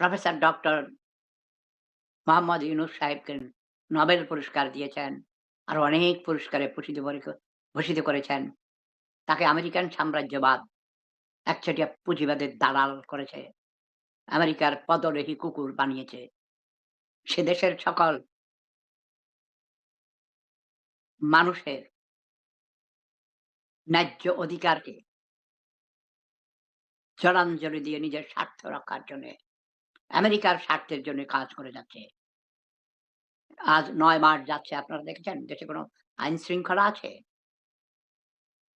Professor doctor Mohammad Yunus সাহেবকে Nobel পুরস্কার দিয়েছেন আরও অনেক পুরস্কারে ভূষিত ভূষিত করেছেন। তাকে আমেরিকান সাম্রাজ্যবাদ একচেটিয়া পুঁজিবাদের দালাল করেছে। আমেরিকার পদরেহী কুকুর বানিয়েছে। সে দেশের সকল মানুষের ন্যায্য অধিকারকে জলাঞ্জলি দিয়ে নিজের স্বার্থ রক্ষার জন্য আমেরিকার স্বার্থের জন্য কাজ করে যাচ্ছে। আজ নয় মাস যাচ্ছে, আপনারা দেখেছেন? দেশে কোনো আইন শৃঙ্খলা আছে?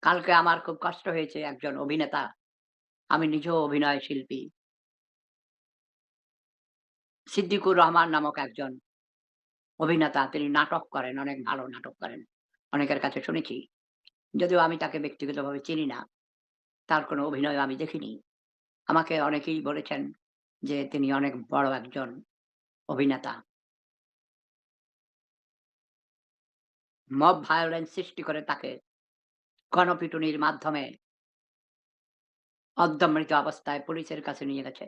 কালকে আমার খুব কষ্ট হয়েছে, একজন অভিনেতা, আমি নিজেও অভিনয় শিল্পী। সিদ্দিকুর রহমান নামক একজন অভিনেতা, তিনি নাটক করেন, অনেক ভালো নাটক করেন, অনেকের কাছে শুনেছি। যদিও আমি তাকে ব্যক্তিগতভাবে চিনি না, তার কোনো অভিনয় আমি দেখিনি। আমাকে অনেকেই বলেছেন যে তিনি অনেক বড় একজন অভিনেতা। মব ভায়োলেন্স সৃষ্টি করে তাকে গণপিটুনির মাধ্যমে অর্ধমৃত অবস্থায় পুলিশের কাছে নিয়ে গেছে।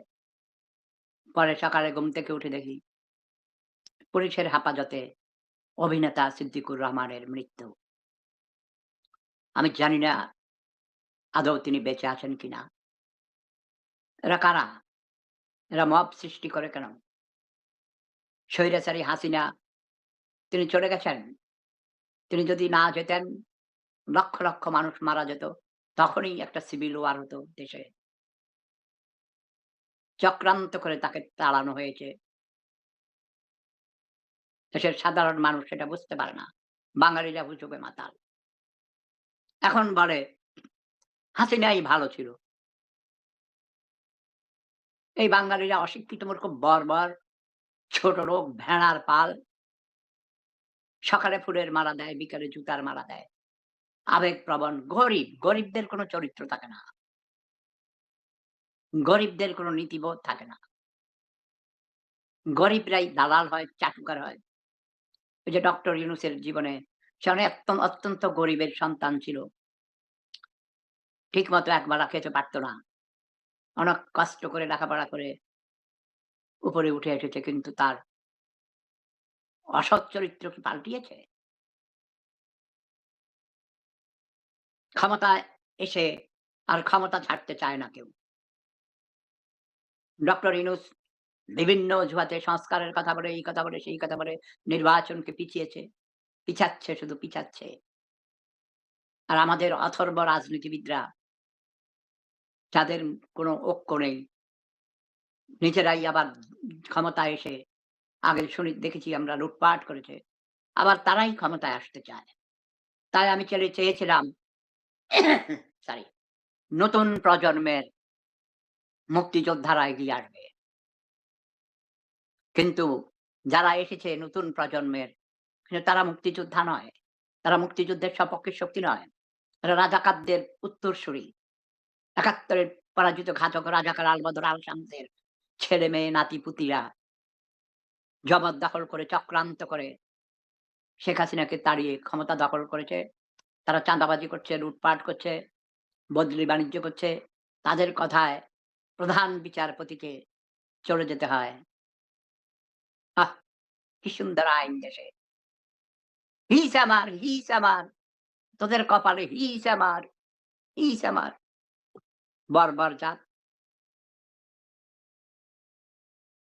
পরে সকালে ঘুম থেকে উঠে দেখি পুলিশের হেফাজতে অভিনেতা সিদ্দিকুর রহমানের মৃত্যু। আমি জানি না আদৌ তিনি বেঁচে আছেন কিনা। এরা কারা? এরা মব সৃষ্টি করে কেন? স্বৈরাচারী হাসিনা, তিনি চলে গেছেন। তিনি যদি না যেতেন, লক্ষ লক্ষ মানুষ মারা যেত। তখনই একটা সিভিল ওয়ার হতো দেশে। চক্রান্ত করে তাকে তাড়ানো হয়েছে। দেশের সাধারণ মানুষ সেটা বুঝতে পারে না। বাঙালিরা হুচুবে মাতাল। এখন বলে, হাসিনাই ভালো ছিল। এই বাঙালিরা অশিক্ষিত মূর্খ, বর্বর, ছোট লোক, ভেড়ার পাল। সকালে ফুলের মালা দেয়, বিকালে জুতার মালা দেয়। আবেগ প্রবণ গরিব, গরিবদের কোনো চরিত্র থাকে না। গরিবদের কোনো নীতিবোধ থাকে না। গরিবরাই দালাল হয়, চাটুকার হয়। ওই যে ডক্টর ইউনুসের জীবনে সে অনেক অত্যন্ত গরিবের সন্তান ছিল। ঠিক মতো একবেলা খেতে পারতো না। অনেক কষ্ট করে লেখাপড়া করে উপরে উঠে এসেছে কিন্তু তার অসৎ চরিত্র কি পাল্টিয়েছে? ক্ষমতায় এসে আর ক্ষমতা ছাড়তে চায় না কেউ। ডক্টর ইনুস বিভিন্ন অজুহাতে সংস্কারের কথা বলে, এই কথা বলে, সেই কথা বলে নির্বাচনকে পিছিয়েছে, পিছাচ্ছে, শুধু পিছাচ্ছে। আর আমাদের অথর্ব রাজনীতিবিদরা যাদের কোনো ঐক্য নেই। নিজেরাই আবার ক্ষমতায় এসে, আগে শুনি, দেখেছি আমরা লুটপাট করেছে, আবার তারাই ক্ষমতায় আসতে চায়। তাই আমি চলে, চেয়েছিলাম সরি নতুন প্রজন্মের মুক্তিযোদ্ধারা এগিয়ে আসবে। কিন্তু যারা এসেছে নতুন প্রজন্মের, কিন্তু তারা মুক্তিযোদ্ধা নয়। তারা মুক্তিযুদ্ধের সপক্ষের শক্তি নয়। তারা রাজাকারদের উত্তরসূরি। একাত্তরের পরাজিত ঘাতক রাজাকার আলবদর আল শামসের ছেলে মেয়ে নাতি পুতিরা জবরদখল করে চক্রান্ত করে শেখ হাসিনাকে তাড়িয়ে ক্ষমতা দখল করেছে। তারা চাঁদাবাজি করছে, লুটপাট করছে, বদলি বাণিজ্য করছে। তাদের কথায় প্রধান বিচারপতিকে চলে যেতে হয়। আহ, কি সুন্দর আইন দেশে। হিস আমার হিস আমার, তোদের কপালে হিস আমার হিস আমার। বর্বর জাত